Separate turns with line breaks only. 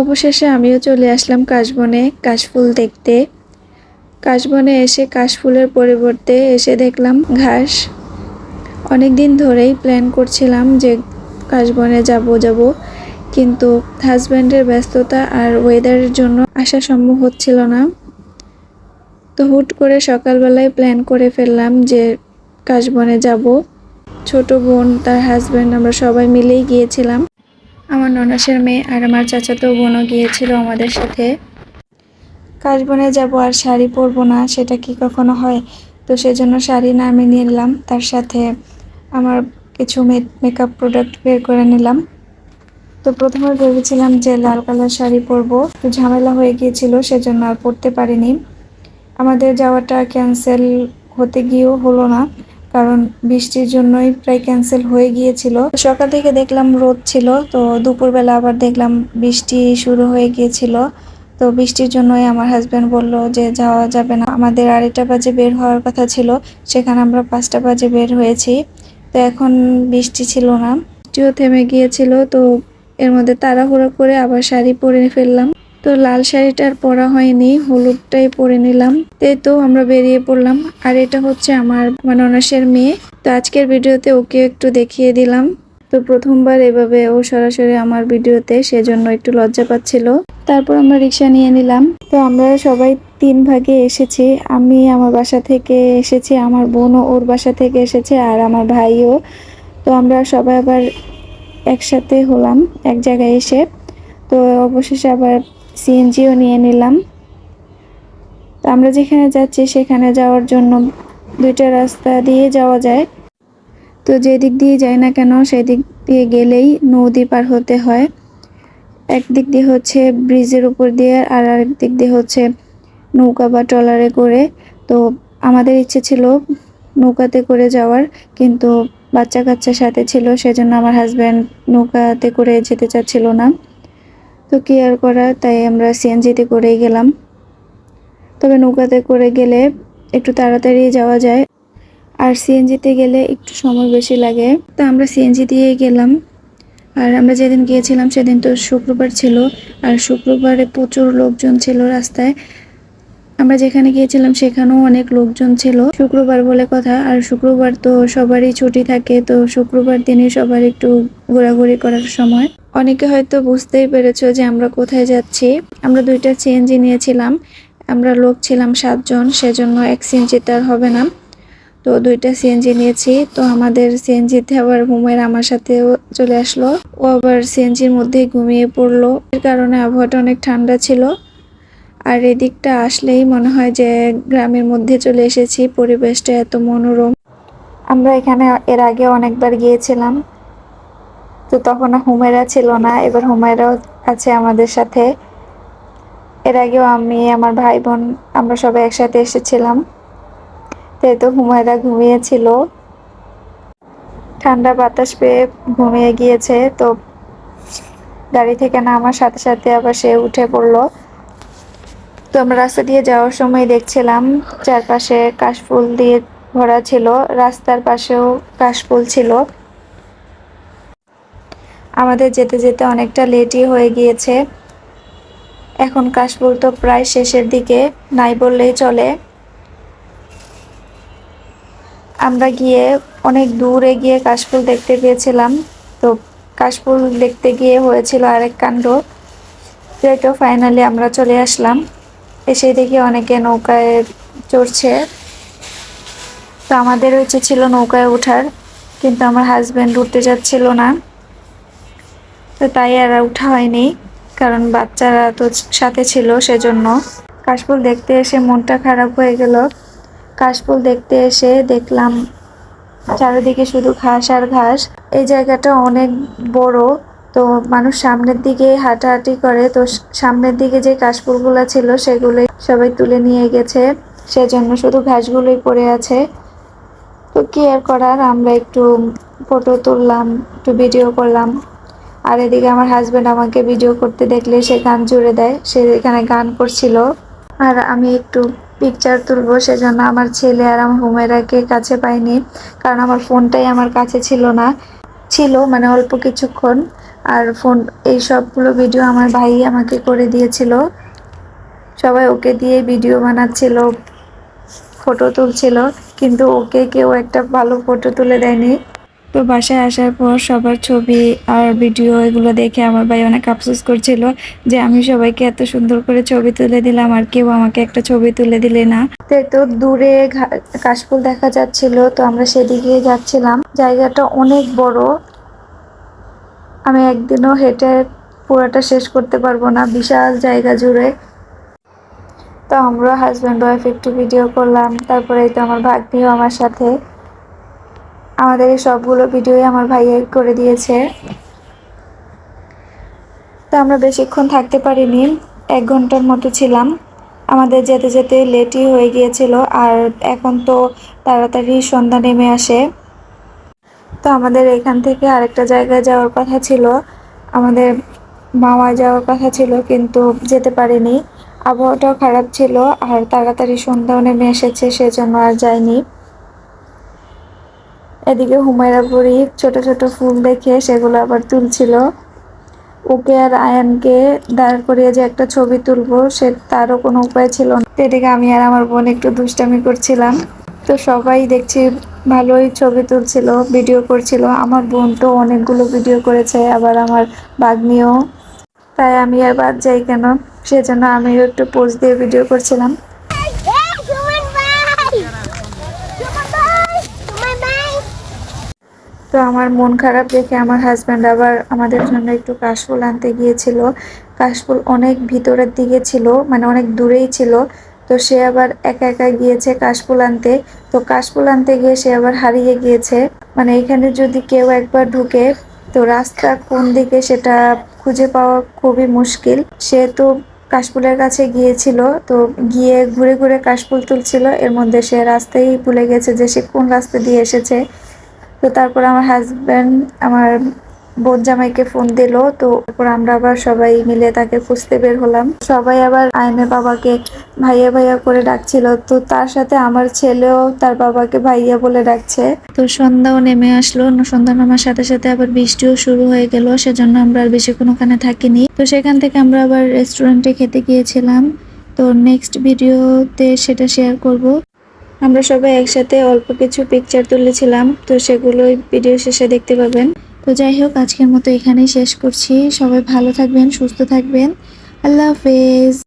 অবশেষে আমিও চলে আসলাম কাশবনে কাশফুল দেখতে। কাশবনে এসে কাশফুলের পরিবর্তে এসে দেখলাম ঘাস। অনেক দিন ধরেই প্ল্যান করছিলাম যে কাশবনে যাব যাব, কিন্তু হাজব্যান্ডের ব্যস্ততা আর ওয়েদারের জন্য আসা সম্ভব হচ্ছিল না। তো হুট করে সকালবেলায় প্ল্যান করে ফেললাম যে কাশবনে যাব। ছোট বোন, তার হাজব্যান্ড আমরা সবাই মিলেই গিয়েছিলাম। আমার ননাসের মেয়ে আর আমার চাচাতো বোনও গিয়েছিল আমাদের সাথে। কাশবনে যাব আর শাড়ি পরবো না, সেটা কি কখনো হয়? তো সেজন্য শাড়ি না আমি নিলাম, তার সাথে আমার কিছু মেকআপ প্রোডাক্ট বের করে নিলাম। তো প্রথমে ভেবেছিলাম যে লাল কালার শাড়ি পরবো, তো ঝামেলা হয়ে গিয়েছিল, সেজন্য আর পরতে পারিনি। আমাদের যাওয়াটা ক্যান্সেল হতে গিয়েও হলো না। কারণ বৃষ্টির জন্যই প্রায় ক্যান্সেল হয়ে গিয়েছিল। সকাল থেকে দেখলাম রোদ ছিল, তো দুপুরবেলা আবার দেখলাম বৃষ্টি শুরু হয়ে গিয়েছিল। তো বৃষ্টির জন্যই আমার হাজব্যান্ড বলল যে যাওয়া যাবে না। আমাদের আড়াইটা বাজে বের হওয়ার কথা ছিল, সেখানে আমরা পাঁচটা বাজে বের হয়েছি। তো এখন বৃষ্টি ছিল না। বৃষ্টিও থেমে গিয়েছিল, তো এর মধ্যে তাড়াহুড়ো করে আবার শাড়ি পরে ফেললাম। তো লাল শাড়িটার পরা হয়নি, হলুদটাই পরে নিলাম। তাই তো আমরা বেরিয়ে পড়লাম। আর এটা হচ্ছে আমার ননাসের মেয়ে। তো আজকের ভিডিওতে ওকে একটু দেখিয়ে দিলাম। তো প্রথমবার এভাবে ও সরাসরি আমার ভিডিওতে সেজন্য একটু লজ্জা পাচ্ছিল। তারপর আমরা রিক্সা নিয়ে নিলাম। তো আমরা সবাই তিন ভাগে এসেছি। আমি আমার বাসা থেকে এসেছি, আমার বোনও ওর বাসা থেকে এসেছে আর আমার ভাইও। তো আমরা সবাই আবার একসাথে হলাম, এক জায়গায় এসে। তো অবশেষে আবার সিএনজিও নিয়ে নিলাম। তো আমরা যেখানে যাচ্ছি সেখানে যাওয়ার জন্য দুইটা রাস্তা দিয়ে যাওয়া যায়। তো যেদিক দিয়ে যাই না কেন সেদিক দিয়ে গেলেই নদী পার হতে হয়। একদিক দিয়ে হচ্ছে ব্রিজের উপর দিয়ে আর আরেক দিক দিয়ে হচ্ছে নৌকা বা ট্রলারে করে। তো আমাদের ইচ্ছে ছিল নৌকাতে করে যাওয়ার, কিন্তু বাচ্চা কাচ্চার সাথে ছিল, সেজন্য আমার হাজব্যান্ড নৌকাতে করে যেতে চাচ্ছিল না। তো কি আর করা, তাই আমরা সিএনজিতে করেই গেলাম। তবে নৌকাতে করে গেলে একটু তাড়াতাড়ি যাওয়া যায়। আর সিএনজিতে গেলে একটু সময় বেশি লাগে। তো আমরা সিএনজি দিয়ে গেলাম। আর আমরা যেদিন গিয়েছিলাম সেদিন তো শুক্রবার ছিল। আর শুক্রবারে প্রচুর লোকজন ছিল রাস্তায়। আমরা যেখানে গিয়েছিলাম সেখানেও অনেক লোকজন ছিল। শুক্রবার বলে কথা। আর শুক্রবার তো সবারই ছুটি থাকে। তো শুক্রবার দিনই সবার একটু ঘোরাঘুরি করার সময়। অনেকে হয়তো বুঝতেই পেরেছ যে আমরা কোথায় যাচ্ছি। আমরা দুইটা সিএনজি নিয়েছিলাম। আমরা লোক ছিলাম সাতজন, সেজন্য এক সিএনজিতে আর হবে না। তো দুইটা সিএনজি নিয়েছি। তো আমাদের সিএনজিতে আবার হুমায়ের আমার সাথেও চলে আসলো। ও আবার সিএনজির মধ্যে ঘুমিয়ে পড়ল। এর কারণে আবহাওয়াটা অনেক ঠান্ডা ছিল। আর এদিকটা আসলেই মনে হয় যে গ্রামের মধ্যে চলে এসেছি। পরিবেশটা এত মনোরম। আমরা এখানে এর আগে অনেকবার গিয়েছিলাম। তো তখন হুমেরা ছিল না। এবার হুমেরাও আছে আমাদের সাথে। এর আগেও আমি, আমার ভাই বোন আমরা সবাই একসাথে এসেছিলাম। তাই তো হুমায়রা ঘুমিয়েছিল। ঠান্ডা বাতাস পেয়ে ঘুমিয়ে গিয়েছে। তো গাড়ি থেকে নামার সাথে সাথে আবার সে উঠে পড়ল। তো আমরা রাস্তা দিয়ে যাওয়ার সময় দেখছিলাম, চারপাশে কাশফুল দিয়ে ভরা ছিল। রাস্তার পাশেও কাশফুল ছিল। আমাদের যেতে যেতে অনেকটা লেটই হয়ে গিয়েছে। এখন কাশফুল তো প্রায় শেষের দিকে, নাই বললেই চলে। আমরা গিয়ে অনেক দূরে গিয়ে কাশফুল দেখতে পেয়েছিলাম তো কাশফুল দেখতে গিয়ে হয়েছিল আরেক কাণ্ড। তো ফাইনালি আমরা চলে আসলাম। এসে দেখি অনেকে নৌকায় চড়ছে। তো আমাদের হচ্ছে ছিল নৌকায় ওঠার কিন্তু আমার হাজব্যান্ড উঠতে যাচ্ছিল না। তো তাই আর উঠা হয়নি, কারণ বাচ্চারা তো সাথে ছিল সেজন্য। কাশফুল দেখতে এসে মনটা খারাপ হয়ে গেল। কাশফুল দেখতে এসে দেখলাম চারিদিকে শুধু ঘাস আর ঘাস। এই জায়গাটা অনেক বড়, তো মানুষ সামনের দিকে হাঁটাহাঁটি করে, তো সামনের দিকে যে কাশফুলগুলো ছিল সেগুলোই সবাই তুলে নিয়ে গেছে। সেজন্য শুধু ঘাসগুলোই পড়ে আছে। তো কি আর করার, আমরা একটু ফটো তুললাম, একটু ভিডিও করলাম। আর এদিকে আমার হাজব্যান্ড আমাকে ভিডিও করতে দেখলে সে গান জুড়ে দেয়। সে এখানে গান করছিল। আর আমি একটু পিকচার তুলবো, সেজন্য আমার ছেলে আর আমার হুমেরাকে কাছে পাইনি, কারণ আমার ফোনটাই আমার কাছে ছিল না। ছিল মানে অল্প কিছুক্ষণ। আর ফোন এই সবগুলো ভিডিও আমার ভাই আমাকে করে দিয়েছিল। সবাই ওকে দিয়ে ভিডিও বানাচ্ছিল ফটো তুলছিল, কিন্তু ওকে কেউ একটা ভালো ফটো তুলে দেয়নি। তো বাসায় আসার পর সবার ছবি আর ভিডিও এগুলো দেখে আমার ভাই অনেক আফসোস করছিল যে আমি সবাইকে এত সুন্দর করে ছবি তুলে দিলাম আর কেউ আমাকে একটা ছবি তুলে দিলে না। তো দূরে কাশফুল দেখা যাচ্ছিল, তো আমরা সেদিকে যাচ্ছিলাম। জায়গাটা অনেক বড়। আমি একদিনও হেঁটে পুরাটা শেষ করতে পারব না, বিশাল জায়গা জুড়ে। তো আমরা হাজব্যান্ড ওয়াইফ একটু ভিডিও করলাম, তারপরে তো আমার ভাগ্নিও আমার সাথে। আমাদের এই সবগুলো ভিডিওই আমার ভাইয়া করে দিয়েছে। তো আমরা বেশিক্ষণ থাকতে পারিনি, এক ঘণ্টার মতো ছিলাম। আমাদের যেতে যেতে লেটই হয়ে গিয়েছিল আর এখন তো তাড়াতাড়ি সন্ধ্যা নেমে আসে। তো আমাদের এখান থেকে আরেকটা জায়গায় যাওয়ার কথা ছিল। আমাদের মামা যাওয়ার কথা ছিল কিন্তু যেতে পারিনি। আবহাওয়াটাও খারাপ ছিল আর তাড়াতাড়ি সন্ধ্যাও নেমে এসেছে, সেজন্য আর যাইনি। এদিকে হুমায়রা বুড়ি ছোট ছোট ফুল দেখে সেগুলো আবার তুলছিল। ওকে আর আয়ানকে দাঁড় করিয়ে যে একটা ছবি তুলবো, সে তারও কোনো উপায় ছিল না। এদিকে আমি আর আমার বোন একটু দুষ্টামি করছিলাম। তো সবাই দেখছি ভালোই ছবি তুলছিল, ভিডিও করছিল। আমার বোন তো অনেকগুলো ভিডিও করেছে, আবার আমার বাগ্নিও। তাই আমি আর বাদ যাই কেন? সেজন্য আমিও একটু পোজ দিয়ে ভিডিও করছিলাম। তো আমার মন খারাপ দেখে আমার হাজব্যান্ড আবার আমাদের জন্য একটু কাশফুল আনতে গিয়েছিল। কাশফুল অনেক ভিতরের দিকে ছিল মানে অনেক দূরেই ছিল। তো সে আবার একা একা গিয়েছে কাশফুল আনতে। তো কাশফুল আনতে গিয়ে সে আবার হারিয়ে গিয়েছে। মানে এখানে যদি কেউ একবার ঢুকে, তো রাস্তা কোন দিকে সেটা খুঁজে পাওয়া খুবই মুশকিল। সে তো কাশফুলের কাছে গিয়েছিল, তো গিয়ে ঘুরে ঘুরে কাশফুল তুলছিল। এর মধ্যে সে রাস্তায় ভুলে গেছে যে সে কোন রাস্তা দিয়ে এসেছে। তো তারপর আমার হাজব্যান্ড আমার বোন জামাইকে ফোন দিল, তো তারপর আমরা আবার সবাই মিলে তাকে খুঁজতে বের হলাম। সবাই আবার আয়নের বাবাকে ভাইয়া ভাইয়া করে ডাকছিল। তো তার সাথে আমার ছেলেও তার বাবাকে ভাইয়া বলে ডাকছে। তো সন্ধ্যাও নেমে আসলো। সন্ধ্যা নামার সাথে সাথে আবার বৃষ্টিও শুরু হয়ে গেল। সেজন্য আমরা আর বেশিক্ষণ ওখানে থাকিনি। তো সেখান থেকে আমরা আবার রেস্টুরেন্টে খেতে গিয়েছিলাম। তো নেক্সট ভিডিওতে সেটা শেয়ার করব। আমরা সবাই একসাথে অল্প কিছু পিকচার তুলেছিলাম, তো সেগুলো ভিডিও শেষে দেখতে পাবেন। তো যাই হোক, আজকের মতো এখানেই শেষ করছি। সবাই ভালো থাকবেন, সুস্থ থাকবেন। আল্লাহ হাফেজ।